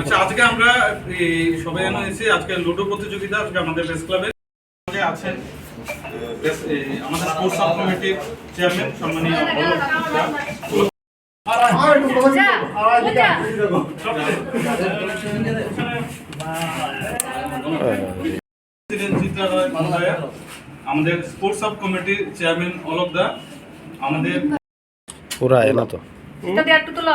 আচ্ছা আজকে আমরা এই সবাই এখানে এসেছি আজকে লুডো প্রতিযোগিতা আজকে আমাদের প্রেস ক্লাবে আজকে আছেন আমাদের স্পোর্টস সাব কমিটির চেয়ারম্যান সম্মানীয় আমাদের স্পোর্টস সাব কমিটির চেয়ারম্যান অলোক দা আমাদের পুরা এ না তো তাতে একটু তোলো।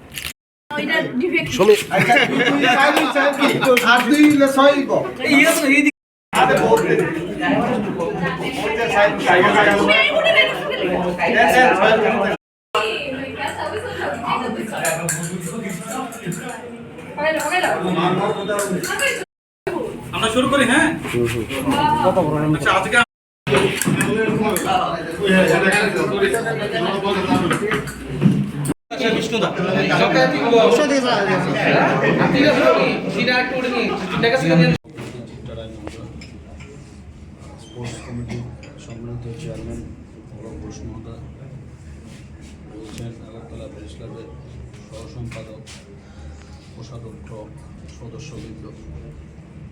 আমরা শুরু করি হ্যাঁ? আচ্ছা আজকে স্পোর্টস কমিটির সম্মানিত চেয়ারম্যান অরব ঘোষ রয়েছেন আগরতলা প্রেস ক্লাবের সহ সম্পাদক কোষাধ্যক্ষ, সদস্যবৃন্দ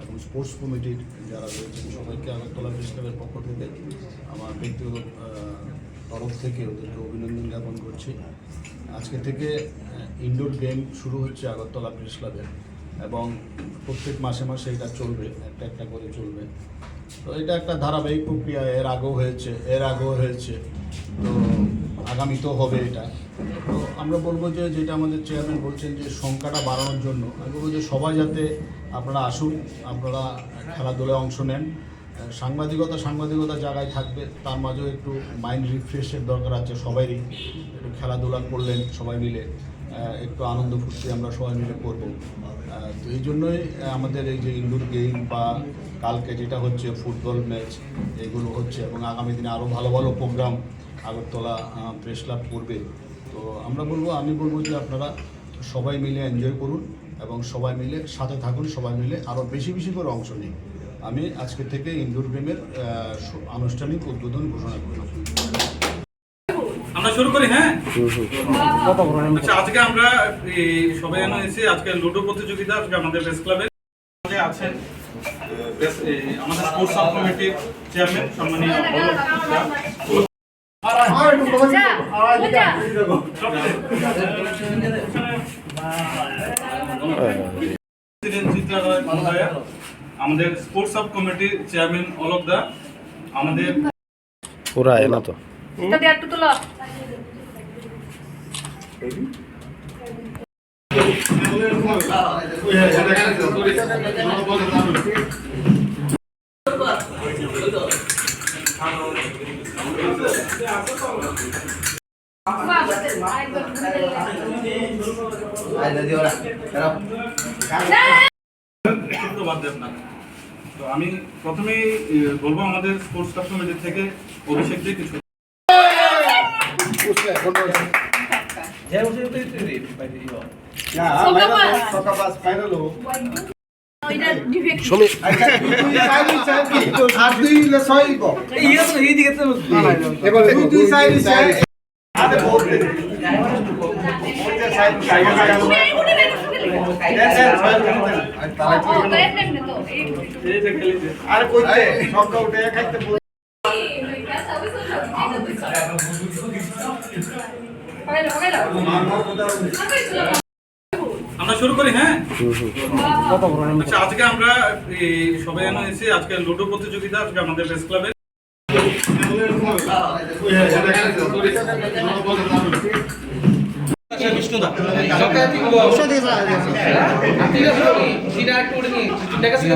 এবং স্পোর্টস কমিটির যারা রয়েছেন, সবাইকে আগরতলা প্রেস পক্ষ থেকে আমার ব্যক্তিগত তরফ থেকে ওদেরকে অভিনন্দন জ্ঞাপন করছি। আজকে থেকে ইনডোর গেম শুরু হচ্ছে আগরতলা প্রেস ক্লাবের এবং প্রত্যেক মাসে মাসে এটা চলবে, একটা একটা করে চলবে। তো এটা একটা ধারাবাহিক প্রক্রিয়া, এর আগেও হয়েছে, এর আগেও হয়েছে। তো আগামীতেও হবে এটা। তো আমরা বলব যে, যেটা আমাদের চেয়ারম্যান বলছেন যে, সংখ্যাটা বাড়ানোর জন্য, আমি বলব যে, সবাই যাতে আপনারা আসুন, আপনারা খেলাধুলায় অংশ নেন। সাংবাদিকতা সাংবাদিকতা জায়গায় থাকবে, তার মাঝেও একটু মাইন্ড রিফ্রেশের দরকার আছে সবারই একটু খেলাধুলা করলেন সবাই মিলে একটু আনন্দ ফুর্তি আমরা সবাই মিলে করব। তো এই জন্যই আমাদের এই যে ইনডোর গেম বা কালকে যেটা হচ্ছে ফুটবল ম্যাচ এগুলো হচ্ছে এবং আগামী দিনে আরও ভালো ভালো প্রোগ্রাম আগরতলা প্রেস ক্লাব করবে। তো আমরা বলব, আমি বলব যে আপনারা সবাই মিলে এনজয় করুন এবং সবাই মিলে সাথে থাকুন, সবাই মিলে আরও বেশি বেশি করে অংশ নিন। আমি আজকে থেকে ইনডোর গেমের আনুষ্ঠানিক উদ্বোধন ঘোষণা করলাম আমরা শুরু করি হ্যাঁ? আচ্ছা আজকে আমরা এই সবাই এখানে এসে আজকে লুডো প্রতিযোগিতা আজকে আমাদের প্রেস ক্লাবে আছেন আমাদের স্পোর্টস সাব কমিটির চেয়ারম্যান সম্মানীয় অলোক আমাদের স্পোর্টস সাব কমিটির চেয়ারম্যান অল অফ দা আমাদের পুরা এ না তো তাতে একটু তোলো শুক্রবার দেব না। তো আমি প্রথমেই বলব আমাদের স্পোর্টস কমিটি থেকে অভিষেক দিয়ে কিছু। ওইটা আর কইতে সবটা উঠে খাইতে বল ওই ওই আমরা শুরু করি হ্যাঁ? আচ্ছা আজকে আমরা এই সবাই এখানে এসেছি আজকে লুডো প্রতিযোগিতা আজকে আমাদের প্রেস ক্লাবে সুধা ঠিক আছে।